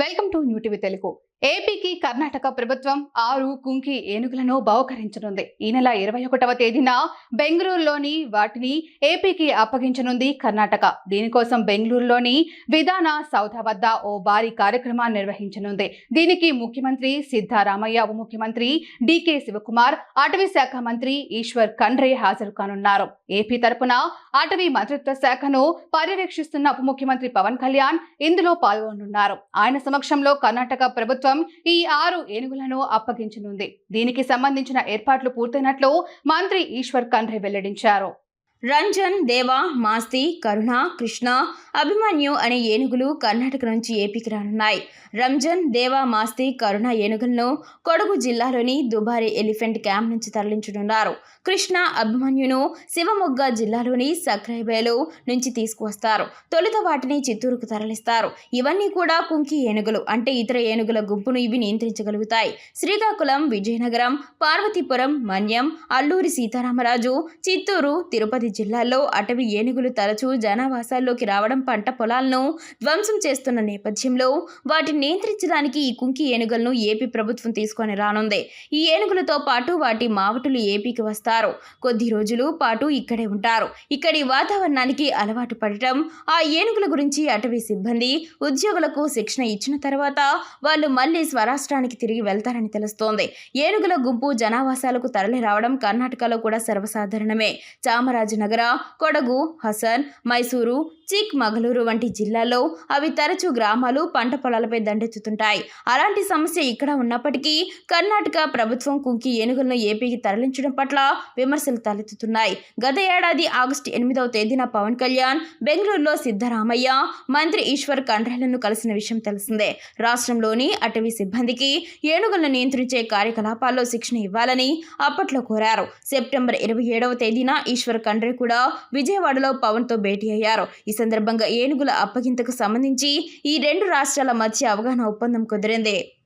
Welcome to new TV Telugu. ఏపీకి కర్ణాటక ప్రభుత్వం ఆరు కుంకి ఏనుగులను బహుకరించనుంది. ఈ నెల ఇరవై ఒకటవ తేదీన బెంగళూరులోని వాటిని ఏపీకి అప్పగించనుంది కర్ణాటక. దీనికోసం బెంగళూరులోని విధాన సౌధ వద్ద ఓ భారీ కార్యక్రమాన్ని నిర్వహించనుంది. దీనికి ముఖ్యమంత్రి సిద్ధారామయ్య ఉప ముఖ్యమంత్రి డికే శివకుమార్ అటవీ శాఖ మంత్రి ఈశ్వర్ ఖండ్రే హాజరు కానున్నారు. ఏపీ తరపున అటవీ మంత్రిత్వ శాఖను పర్యవేక్షిస్తున్న ఉప ముఖ్యమంత్రి పవన్ కళ్యాణ్ ఇందులో పాల్గొనున్నారు. ఆయన సమక్షంలో కర్ణాటక ప్రభుత్వం ఈ ఆరు ఏనుగులను అప్పగించనుంది. దీనికి సంబంధించిన ఏర్పాట్లు పూర్తయినట్లు మంత్రి ఈశ్వర్ ఖండ్రే వెల్లడించారు. రంజన్ దేవా మాస్తి కరుణ కృష్ణ అభిమన్యు అనే ఏనుగులు కర్ణాటక నుంచి ఏపీకి రానున్నాయి. రంజన్ దేవా మాస్తి కరుణ ఏనుగులను కొడగు జిల్లాలోని దుబారి ఎలిఫెంట్ క్యాంప్ నుంచి తరలించనున్నారు. కృష్ణ అభిమన్యును శివమొగ్గ జిల్లాలోని సక్రైబేలు నుంచి తీసుకువస్తారు. తొలుత వాటిని చిత్తూరుకు తరలిస్తారు. ఇవన్నీ కూడా కుంకి ఏనుగులు అంటే ఇతర ఏనుగుల గుంపును ఇవి నియంత్రించగలుగుతాయి. శ్రీకాకుళం విజయనగరం పార్వతీపురం మన్యం అల్లూరి సీతారామరాజు చిత్తూరు తిరుపతి జిల్లాల్లో అటవీ ఏనుగులు తరచూ జనావాసాల్లోకి రావడం పంట పొలాలను ధ్వంసం చేస్తున్న నేపథ్యంలో వాటిని నియంత్రించడానికి ఈ కుంకి ఏనుగులను ఏపీ ప్రభుత్వం తీసుకొని రానుంది. ఈ ఏనుగులతో పాటు వాటి మావటులు ఏపీకి వస్తారు. కొద్ది రోజులు పాటు ఇక్కడే ఉంటారు. ఇక్కడి వాతావరణానికి అలవాటు పడటం ఆ ఏనుగుల గురించి అటవీ సిబ్బంది ఉద్యోగులకు శిక్షణ ఇచ్చిన తర్వాత వాళ్ళు మళ్ళీ స్వరాష్ట్రానికి తిరిగి వెళ్తారని తెలుస్తోంది. ఏనుగుల గుంపు జనావాసాలకు తరలి రావడం కర్ణాటకలో కూడా సర్వసాధారణమే. చామరాజన కొడగు హసన్ మైసూరు చిక్ మగలూరు వంటి జిల్లాల్లో అవి తరచూ గ్రామాలు పంట పొలాలపై దండెత్తుతుంటాయి. అలాంటి సమస్య ఇక్కడ ఉన్నప్పటికీ కర్ణాటక ప్రభుత్వం కుంకి ఏనుగులను ఏపీకి తరలించడం పట్ల విమర్శలు తలెత్తుతున్నాయి. గత ఏడాది ఆగస్టు ఎనిమిదవ తేదీన పవన్ కళ్యాణ్ బెంగళూరులో సిద్ధరామయ్య మంత్రి ఈశ్వర్ కండ్రలను కలిసిన విషయం తెలిసిందే. రాష్ట్రంలోని అటవీ సిబ్బందికి ఏనుగులను నియంత్రించే కార్యకలాపాల్లో శిక్షణ ఇవ్వాలని అప్పట్లో కోరారు. సెప్టెంబర్ ఇరవై ఏడవ తేదీన ఈశ్వర్ ఇద్దరు కూడా విజయవాడలో పవన్తో భేటీ అయ్యారు. ఈ సందర్భంగా ఏనుగుల అప్పగింతకు సంబంధించి ఈ రెండు రాష్ట్రాల మధ్య అవగాహన ఒప్పందం కుదిరింది.